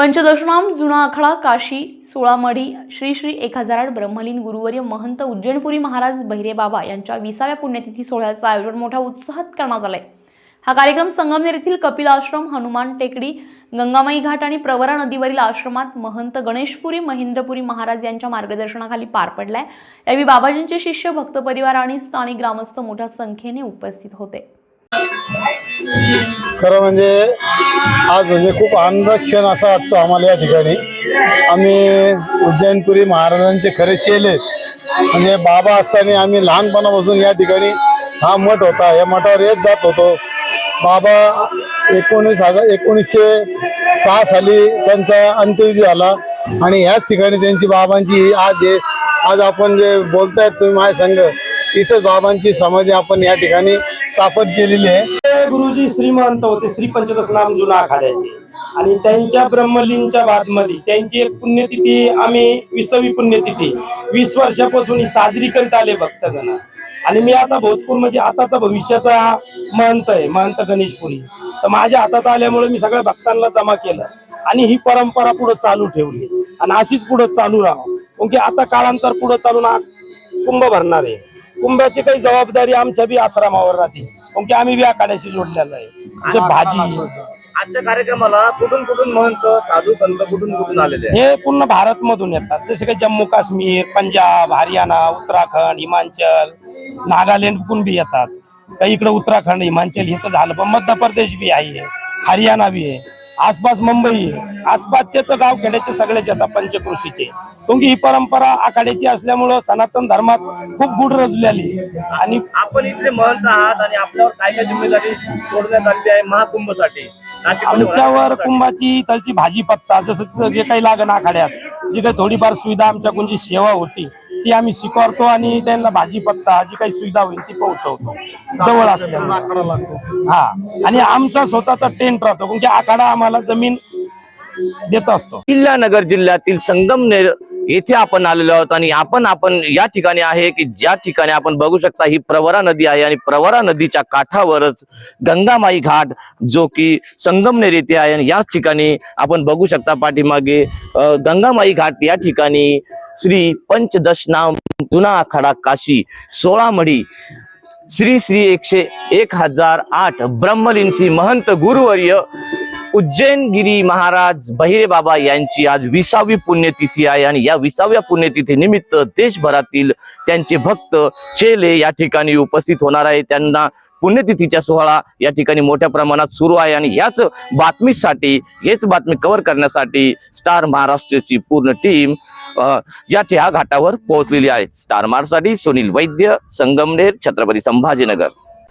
पंचदशनाम जुना आखडा काशी सोळामढी श्री श्री एक हजार आठ ब्रह्मलीन गुरुवर्य महंत उज्जैनपुरी महाराज बहिरे बाबा यांच्या विसाव्या पुण्यतिथी सोहळ्याचं आयोजन मोठ्या उत्साहात करण्यात आलंय. हा कार्यक्रम संगमनेर येथील कपिल आश्रम हनुमान टेकडी गंगामाई घाट आणि प्रवरा नदीवरील आश्रमात महंत गणेशपुरी महेंद्रपुरी महाराज यांच्या मार्गदर्शनाखाली पार पडलाय. यावेळी बाबाजींचे शिष्य भक्त परिवार आणि स्थानिक ग्रामस्थ मोठ्या संख्येने उपस्थित होते. खरं म्हणजे आज म्हणजे खूप आनंद क्षण असा वाटतो आम्हाला या ठिकाणी. आम्ही उज्जैनपुरी महाराजांचे खरे चेले. म्हणजे बाबा असताना आम्ही लहानपणापासून या ठिकाणी हा मठ होता. या मठावर येत जात होतो. बाबा एकोणीस हजार एकोणीसशे सहा साली त्यांचा अंत्यविधी झाला आणि ह्याच ठिकाणी त्यांची बाबांची ही आज हे आज आपण जे बोलतायत तुम्ही माझ्या संघ इथेच बाबांची समाधी आपण या ठिकाणी स्थापन केलेली आहे. गुरुजी श्रीमंत होते. श्री पंचदश नाम जुना आखाड्याचे. आणि त्यांच्या ब्रह्मलीनच्या बादमध्ये त्यांची एक पुण्यतिथी आम्ही विसावी पुण्यतिथी वीस वर्षापासून साजरी करीत आले भक्तगण. आणि मी आता भोजपूर म्हणजे आताचा भविष्याचा महंत आहे महंत गणेशपुरी. तर माझ्या हातात आल्यामुळे मी सगळ्या भक्तांना जमा केलं. आणि ही परंपरा पुढे चालू ठेवली. आणि अशीच पुढे चालू राहावं. कारण की आता काळांतर पुढे चालून आ- कुंभ भरणार आहे. कुंभाची काही जबाबदारी आमच्या बी आश्रमावर राहते. की आम्ही बी आखाड्याशी जोडलेलो आहे. जसं भाजी. आजच्या कार्यक्रमाला कुठून कुठून महंत साधू संत कुठून कुठून आलेले आहेत? हे पूर्ण भारत मधून येतात. जसे काही जम्मू काश्मीर पंजाब हरियाणा उत्तराखंड हिमाचल नागालँड कुठून बी येतात. काही इकडे उत्तराखंड हिमाचल हे तर झालं. पण मध्य प्रदेश बी आहे. हरियाणा बी आहे. आसपास मुंबई आसपासचे तर गाव खेड्याचे सगळेच येतात पंचकृषीचे की ही परंपरा आखाड्याची असल्यामुळं सनातन धर्मात खूप गुढ रजलेली. आणि आपण इथले महंत आहात आणि आपल्यावर काय काय जिम्मेदारी सोडण्यात आलेली आहे महाकुंभसाठी आमच्यावर. कुंभाची इथलची भाजी पत्ता जसं जे काही लागण आखाड्यात जी काही थोडीफार सुविधा आमच्याकडून जी सेवा होती ती आम्ही स्वीकारतो आणि त्यांना भाजी पत्ता जी काही सुविधा होईल ती पोहोचवतो. जवळ असल्यामुळे. आकडा लागतो. हा. आणि आमचा स्वतःचा टेंट राहतो कारण की आखाडा आम्हाला जमीन देत असतो. किल्लानगर जिल्ह्यातील संगमनेर येथे आपण आलेलो आहोत आणि आपण आपण या ठिकाणी आहे की ज्या ठिकाणी आपण बघू शकता ही प्रवरा नदी आहे आणि प्रवरा नदीच्या काठावरच गंगामाई घाट जो की संगमनेर येथे आहे आणि याच ठिकाणी आपण बघू शकता पाठीमागे गंगामाई घाट या ठिकाणी श्री पंचदशनाम जुना आखाडा काशी सोळामढी श्री श्री एकशे एक हजार आठ ब्रह्मलीन महंत गुरुवर्य उज्जैनगिरी महाराज बहिरे बाबा यांची आज विसावी पुण्यतिथी आहे आणि या विसाव्या पुण्यतिथी निमित्त देशभरातील त्यांचे भक्त चेले या ठिकाणी उपस्थित होणार आहे त्यांना पुण्यतिथीचा सोहळा या ठिकाणी मोठ्या प्रमाणात सुरू आहे आणि याच बातमीसाठी हेच बातमी कव्हर करण्यासाठी स्टार महाराष्ट्रची पूर्ण टीम या ठिया घाटावर पोहोचलेली आहे स्टार मारसाठी सुनील वैद्य संगमनेर छत्रपती संभाजीनगर.